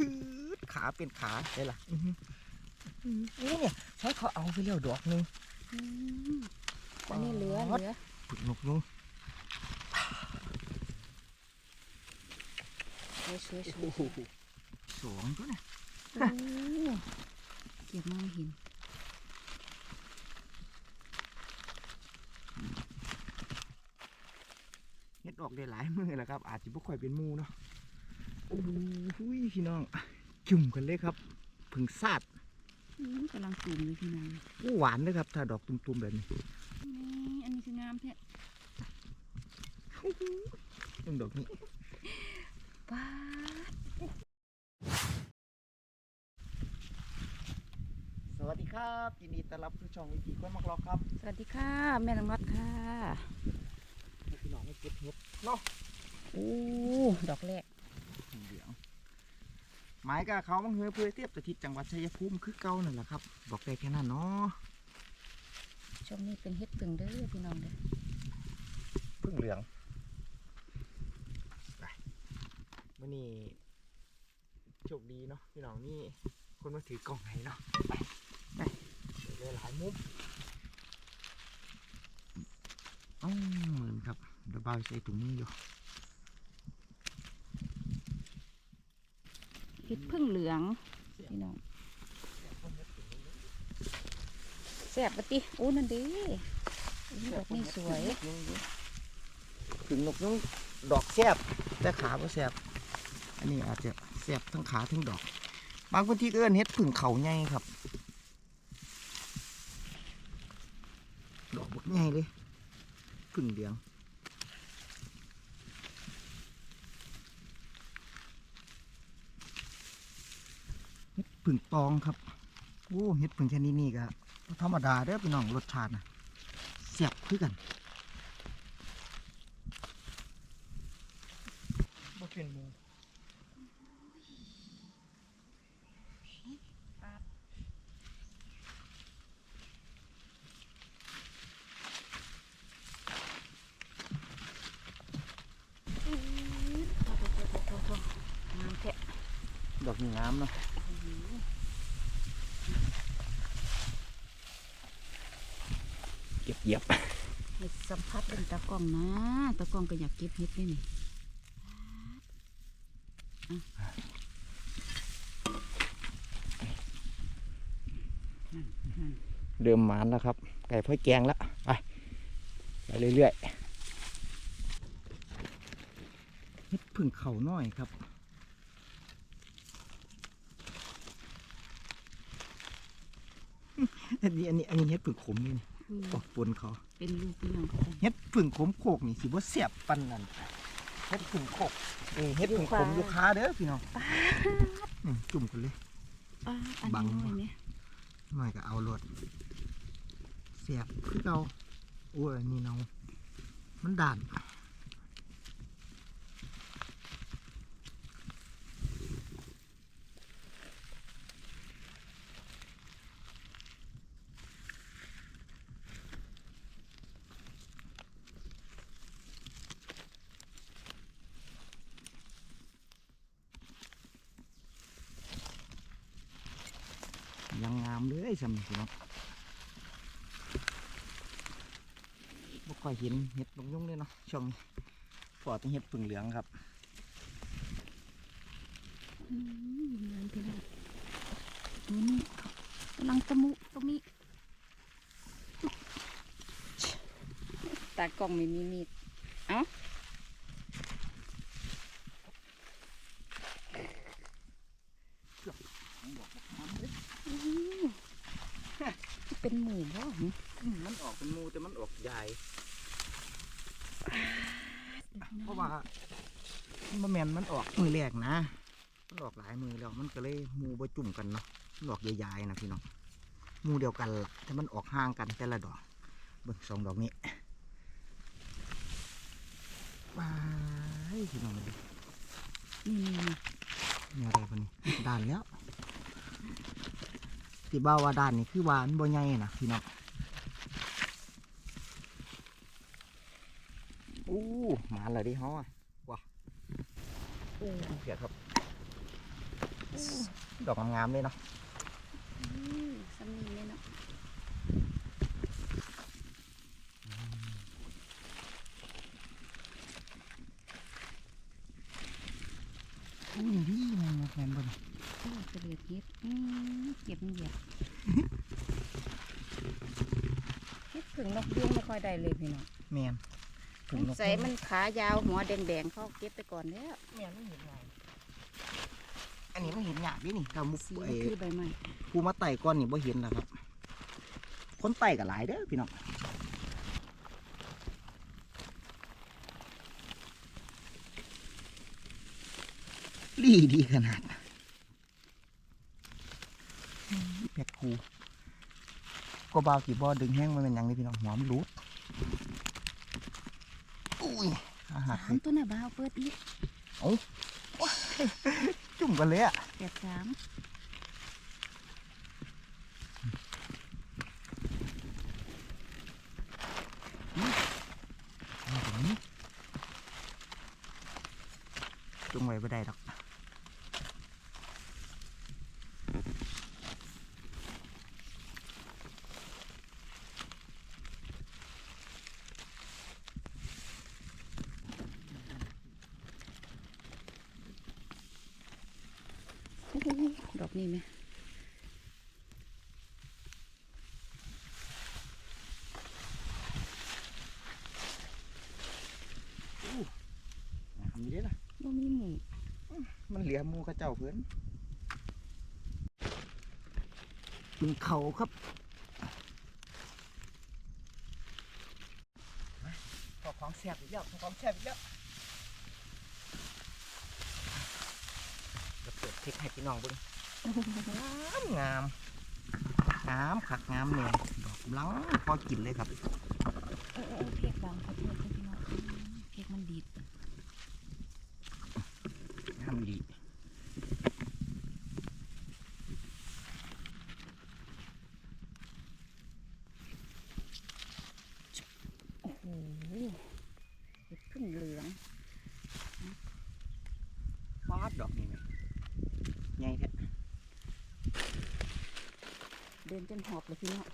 อื้อขาเป็นขาได้ล่ะอื้อหืออื้อนี่เนี่ยใช้เขาเอาไปแล้วดอกหนึงอืมอันนี้เหลืออ๋เหอลือฝึกนกยุงสวยสวยสโอ้วยโหสองตัวเนี่ยโอ้เก็บมองเห็นเฮ็ดออกได้หลายมือแล้วครับ อาจจะบ่ค่อยเป็นหมูเนาะโอ้โหพี่น้อง จุ่มกันเลยครับผึ่งซาดอืมกำลังตุ่มเลยพี่นางโอ้หวานเลยครับ ถ้าดอกตุ่มๆแบบนี้นี่อันนี้คืองามแท้ต้นดอกนี้ป้าดสวัสดีครับยินดีต้อนรับสู่ช่องวิถีคนมักรอกครับ สวัสดีค่ะ แม่นางน็อตค่ะให้พี่น้องมาเก็บเห็ดเนาะโอ้ดอกแรกเหลือง หมายกับเขาบังเฮือเพื่อเทียบตะทิศจังหวัดชัยภูมิคือเก่านั่นแหละครับ บอกได้แค่นั้นเนาะช่วงนี้เป็นเฮ็ดผึ่งเด้อพี่น้องเด้อพึ่งเหลืองไปมื่อนี้โชคดีเนาะพี่น้องนี่คนมาถือกล่องให้เนาะไปไปเดี๋ยวหลายมุมอ้าวเหมือนครับเดี๋ยวเบาใส่ถุงมืออยู่ เฮ็ดผึ่งเหลืองพี่น้องแซ่บปะติโอ้นั่นด้อุ๊ยดอกนี่สวย ถึงนกน้องดอกแซบแต่ขาก็แซบอันนี้อาจจะแซบทั้งขาทั้งดอก บางพื้นที่เอิ้อนเฮ็ดผึ่งเขาใหญ่ครับ ดอกบักใหญ่เลยผึ่งเหลียงเฮ็ด ผึ่งตองครับโอ้เห็ดผึ่งชนิดนี้ก็ธรรมดาเด้อพี่น้องรสชาตินะเสียบคือกัน บ่เป็นหมู งามแท้ ดอกนี้งามเนาะเก็บเหยียบ ให้สัมผัสเป็นตากล้องนะตากล้องก็อยากเก็บเฮ็ดด้วยนี่อะนั่นนั่นเริ่มหมานแล้วครับ ไก่พ่อยแกงแล้วไปไปเรื่อยๆเฮ็ดพึ่งเข่าน้อยครับอันนี้อันนี้อันนี้เฮ็ดพึ่งขมนี่ นี่อืมออกปนเขาเป็นลูกพี่น้องเขาเฮ็ดพึ่งขมโคกนี่สิบ่เสียบปันนั่นเฮ็ดพึ่งโคกเออเฮ็ดพึ่งขมอยู่คาเด้อพี่น้องนี่จุ่มกันเลยป้าอันบังนี้น้อยเนี่ยหน่อยก็เอารถเสียบคือเราโอ้ยอันนี่เนามันด่านามเลยสำหรับพี่น้องบ่ค่อยเห็นเห็ดลงยุ่งเลยเนาะช่วงนี้ปอดเป็นเห็ดผึ่งเหลืองครับอืมงามพี่น้องดูนี่กำลังตะมุตะมิตากล้องไม่มีมีดเอ้าอืมเป็นหมูบ่หึอืมมันออกเป็นมูแต่มันออกใหญ่เพราะว่ามันบ่แมนมันออกมือแรกนะ มันออกหลายมือแล้ว มันก็เลยหมูบ่จุ่มกันเนาะมันออกใหญ่ๆนะพี่น้องหมูเดียวกันล่ะแต่มันออกห่างกันแต่ละดอกเบิ่งสองดอกนี้ว้ายพี่น้องเลยนี่นี่นี่เนี่ยอะไรปะนี่ด่านแล้ว ที่บ้าว่าด่านนี่คือว่ามันบ่ใหญ่นะพี่น้องอู้มาเลยดิฮอว้าอู้เสียครับดอกงามๆเลยเนาะอืมสำนีเลยเนาะอุ้ยพี่แมนแมนบน โอ้เสลือเฮ็ดอืมเก็บมันเหยียบเฮ็ดผึ่งนกยุงไม่ค่อยได้เลยพี่น้องแมนสงสัยมันขายาวหัวแดงๆเขาเก็บไปก่อนแล้วแมนไม่เห็นไงอันนี้ไม่เห็นหยาบดินี่ถ้ามุกสีไอ้คือใบไม้ผู้มาไต่ก้อนนี่บ่เห็นแล้วครับ คนไต่ก็หลายเด้อพี่น้องลี่ดีขนาดแพ็ คคูก็บาวกี่บ่อดึงแห้งมันเป็นหยังนี่พี่น้องหัวมันรูดอุ้ยอาหารสามตัวน่ะบ้าวเปิดอีกจุ่มกันเลยอะแปดสามจุ่มไว้ไม่ได้หรอก โอ้โห ดอกนี้ไหมทำนี้ได้ล่ะบ่มีหมูมันเหลียหมูเข้าเจ้าเพื่อนกินเขาครับขอของแซ่บอีกแล้วขอของแซ่บอีกแล้ว จะเปิดเทคให้พี่น้องเบิ่งงามงามงามขักงามเนี่ยดอกลังพอกินเลยครับเออเออเพียบบางขอโทษด้วยบน้องอืมเพียกมันดีด งามดี โอ้โหเห็ดพึ่งเหลือง ฟาดดอกนี่ไหมใหญ่แท้ เดินจนหอบเลยพี่น้อง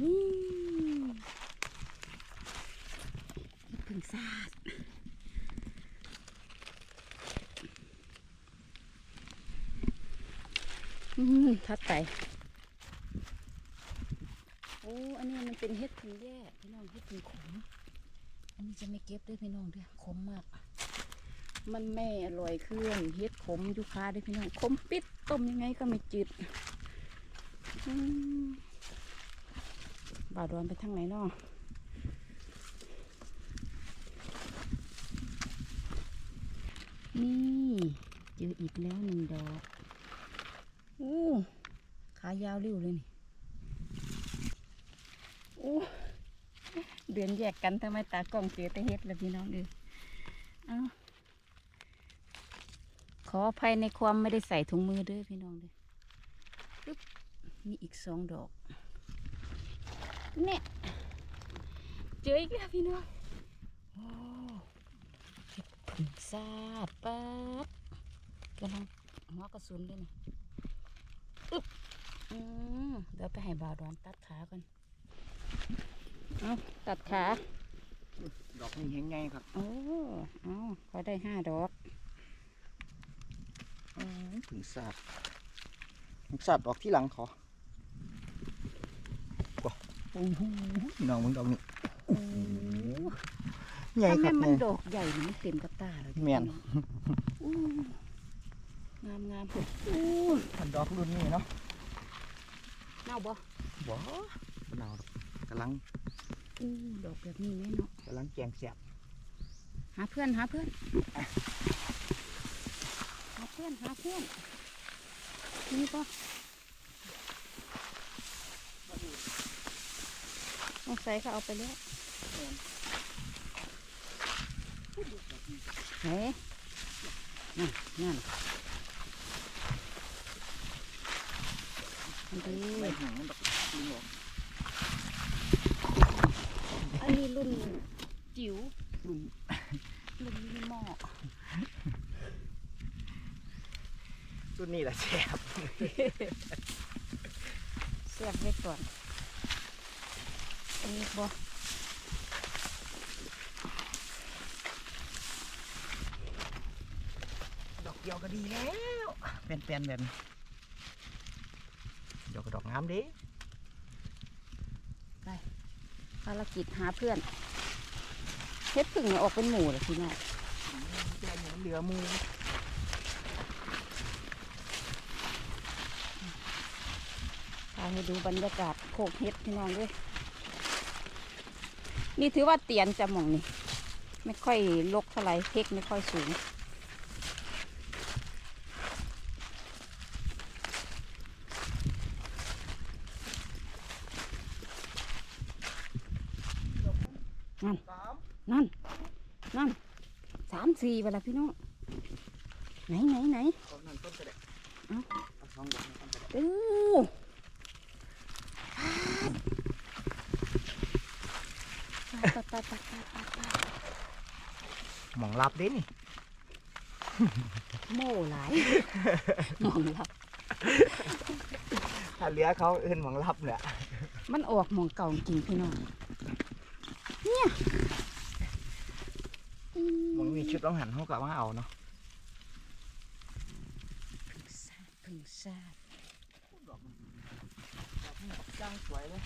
นี่พึ่งซาดอืมทัดไปโอ้ อันนี้มันเป็นเห็ดพึ่งแย่พี่น้องเห็ดพึ่งขม อันนี้จะไม่เก็บด้วยพี่น้องเด้วยขมมาก มันไม่อร่อยเครื่องเฮ็ดขมยูคาด้วยพี่น้อง ขมปิดต้มยังไงก็ไม่จืดอืม บ่าวดอนไปทางไหนเนาะนี่เจออีกแล้วหนึ่งดอกโอ้ขายาวริ้วเลยนี่โอ้เดือนแยกกันทำไมตากล้องเสียแต่เฮ็ดแล้วพี่น้องเด้อเอาขออภัยในความไม่ได้ใส่ถุงมือด้อพี่น้องเด้อปึ๊บมีอีกสองดอก เนี่ยเจออีกแล้วพี่น้องโอ้เห็ดผึ่งซาดปั๊บกำลังหัวกระสุนเลยนี่อึ๊บอืมเดี๋ยวไปให้บ่าวดอนตัดขาก่อนเอาตัดขา ดอกนี่แห้งใหญ่ครับโอ้เอาพอได้ห้าดอกอืมถึงสาดถึงสาดดอกที่หลังขอว้าว โอ้โหพี่น้องมึงดอกนี่โอ้ใหญ่ทำคไมรับมันเนี่ยดอกใหญ่นี่มันเต็มกระตาเลยแม่นอู้งามงามอู้พันดอกรุ่นนี้เนาะเน่าบ่ว้าวหนาวดอกกำลังอู้ดอกแบบนี้แม่เนาะกำลังแกงแสบหาเพื่อนหาเพื่อนหาเพื่อนหาเพื่อนนี่ป สงสัยเขาเอาไปแล้วเฮ้นั่นนั่นอันนี้ไม่ห่างมันดอกลิงออกอันนี้รุ่นจิ๋วรุ่นรุ่นมินิมอลสชุดนี้แหละแซ่บเสียบไว้ก่อน อันนี้บ่ดอกเดียวก็ดีแล้วเป็นๆแบบนี้ดอกก็ดอกงามเด้ภารกิจหาเพื่อนเฮ็ดพึ่งเนี่ยออกเป็นหมู่เลยพี่น้องแค่นี้เหลือหมูพาให้ดูบรรยากาศโคกเฮ็ดพี่น้องด้วย นี่ถือว่าเตียนจะหมองนี่ไม่ค่อยลกเท่าไหร่เทคไม่ค่อยสูง นั่นสามนั่น นั่นสามสี่เวลาพี่น้องไหนไหนไหนต้นนั้นต้นกระเดะเอ้าเอาสองดอกในต้นกระเดะดูปาดปาดปาดปาดปาดปาดหมองรับเด้นี่โม่หลายมองแล้วถ้าเหลือเขาเอื่นหมองรับเนี่ยมันออกหมองเก่าจริงพี่น้อง เนี่ยอืหมองมีชุดต้องหันเขากะว่าเอาเนาะพึ่งซาดพึ่งซาดดอกมันดอกมันจ้างสวยเลย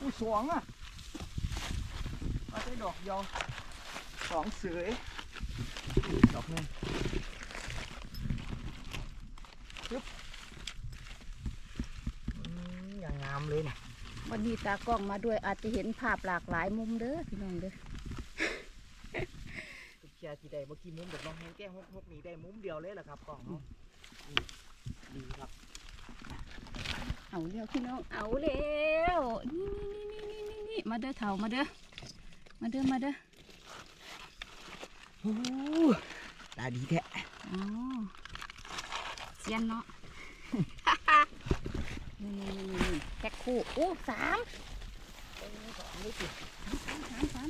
อู้สวงอะ เอาได้ดอกเดียวสองเสือดอกหนึงปึ๊บอืมอย่างงามเลยเนี่ยวันนี้ตากล้องมาด้วยอาจจะเห็นภาพหลากหลายมุมเด้อพี่น้องเด้อทุกเชียร์ที่ได้เมื่อกี้มุมแบบน้องแฮงแก้หกหกนี่ได้มุมเดียวเลยแหละครับกล่องเนาะอืมดีครับ เอาเร็วพี่น้องเอาเร็วนี่นี่นี่นี่นี่นี่มาเด้อเถ่ามาเด้อ มาเด้อมาเด้อโอ้ตาดีแท้อ๋อเซียนเนาะนี่นี่นี่นี่นี่แพ็คคู่โอ้สามสามสามสาม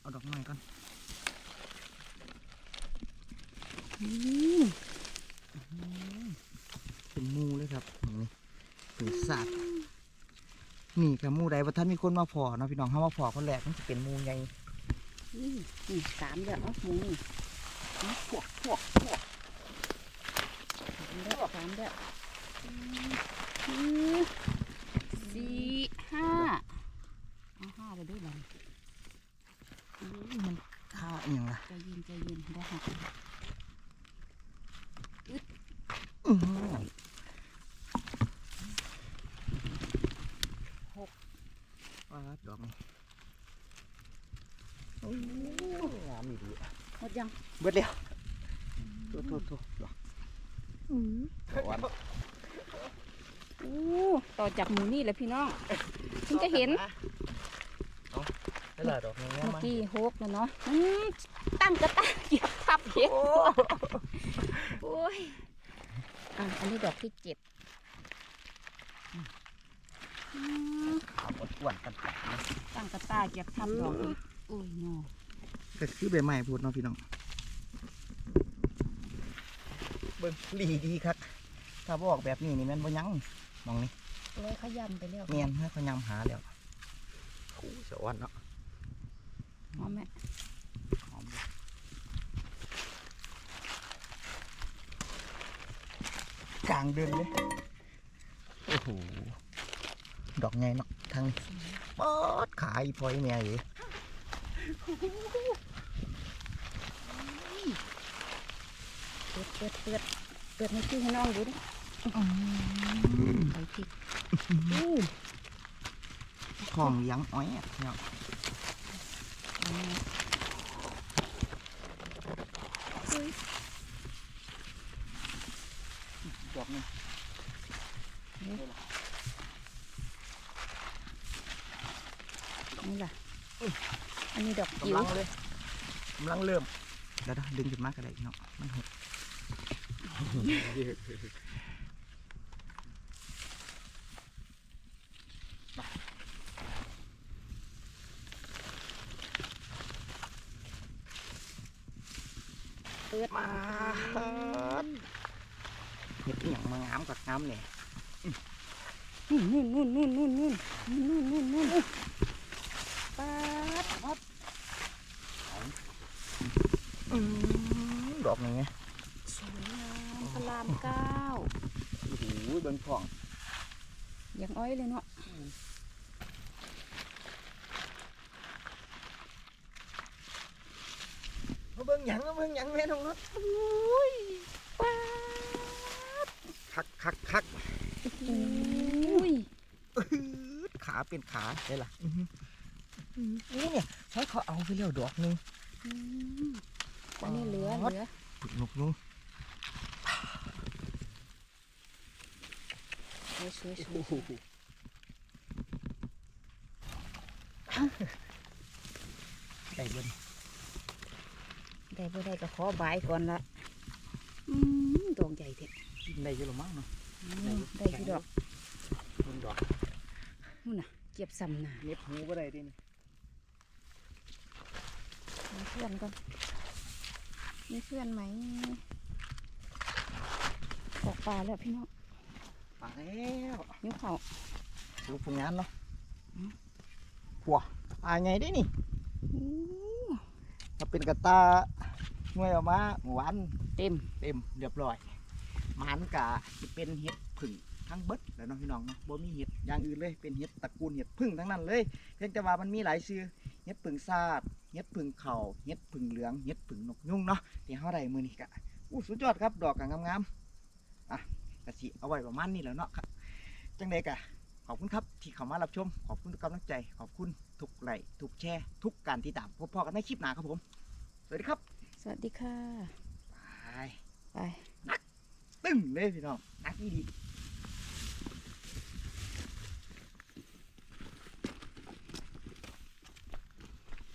เอาดอกไม้ก่อนอืมเป็นหมูเลยครับนี่เป็นสัตว์ นี่กับหมูใดว่าท่านมีคนมาพอเนาะพี่น้องเขามาพอคนแรกมันจะเป็นหมูใหญ่นี่นี่สามเด้อเอาหมูนี่พวกพวกพวกสามเด้อสามเด้ออืมอืมสี่ห้าเอาห้าไปด้วยบันอุ้ยมันค่าอหย่างล่ะใจเย็นใจเย็นได้หัก อื้อหือว้าดดอกนี่โอ้ยงามดีอะ หมดยัง เบิดแล้วโทษโทษโทษดอกอืมอ่อนโอ้ต่อจากหมูนี่แหละพี่น้องเพิ่งจะเห็นเอาได้ละดอกนี้เมื่อมากี้โฮกแล้วเนาะอืมตั้งกระตั้งเหยียบทับเห็ดโอ้โอ้ยอะอันนี้ดอกที่เจ็ดอืมขาวอ้วนๆกันไปนะตั้งกระตาเหยียบทับดอกอีกโอ้ยเนาะก็คือใบไม้พูดเนาะพี่น้องเบิ่งหลีดีครับถ้าบอกแบบนี้นี่แม่นบ่ยั้งมองนี่เลยขยำไปแล้วเมียนให้เขายำหาแล้วโอ้สวรรค์เนาะหอมไหมหอมดีกลางเดือนเลยโอ้โหดอกไงเนาะทางนี้ปอดขายพลอยเมียอยู่ เปิดเปิดเปิดเปิดให้พี่ให้น้องดูดิใส่พริกของเลี้ยังอ้อยอะเนาะอืมดอกนี่นี่ล่ะอันนี้ดอกจิ๋วกำลังเลยกำลังเริ่มเดี๋ยวดึงขึ้นมาก็ได้เนาะมันหกโอ้ปิด มาเห็ดอหย่างมางามกับงามเนี่ยนู่นนู่นนู่นนู่นนู่นนู่นนู่นนู่นนู่นปาดครับอืมดอกนี้ไงสวยงามพระรามเก้าโอ้โหเบิ่งของอย่างอ้อยเลยเนาะมาเบิ่งหยังมาเบิ่งหยังแม่น้องรถอุ้ยปาดคักคักคักอุ้ยอื้อขาเป็นขาได้ล่ะอื้อหืออื้อหือนี่เนี่ยใช้เขาเอาไปแล้วดอกหนึงอืมอันนี้เหลือปาดเหลือฝึกนกยุง วยสวยสวยโอ้โหได้บิ่งได้บ่ได้ก็ขอบายก่อนละอืมดอกใหญ่เด็ดกินได้เยอะหรือมั้งเนาะได้ที่ดอกเบิ่งดอกนู่นน่ะเก็บซ้ำหนาเน็บหูก็ได้ดิมีเพื่อนก่อนมีเพื่อนไหมออกปลาแล้วพี่น้อง ปาแล้วนิ้วเขาดูผลงานเนาะผัวปลาไงได้นี่อู้ถ้าเป็นกระตาหน่วยออกมาหวานเต็มเต็มเรียบร้อยหมันกะจะเป็นเห็ดผึ่งทั้งเบิดแหล้วเนาะพี่น้องเนาะบ่มีเห็ดอย่างอื่นเลยเป็นเห็ดตระกูลเห็ดผึ่งทั้งนั้นเลย เพียงแต่ว่ามันมีหลายชื่อเห็ดผึ่งซาดเห็ดผึ่งเข่าเห็ดผึ่งเหลืองเห็ดผึ่งนกยุงเนาะที่เฮาได้มื้อนี้กะอู้สุดยอดครับดอกกะงามๆอะ กะสิเอาไว้ประมาณนี้แหล้วเนาะครับจังไดกะขอบคุณครับที่เข้ามารับชม ขอบคุณทุกกำลังใจ ขอบคุณทุกไลค์ทุกแชร์ ทุกการติดตามพบพอกันในคลิปหน้าครับผม สวัสดีครับสวัสดีค่ะ ไปไป ตึ้งเลยพี่น้องนักดีดี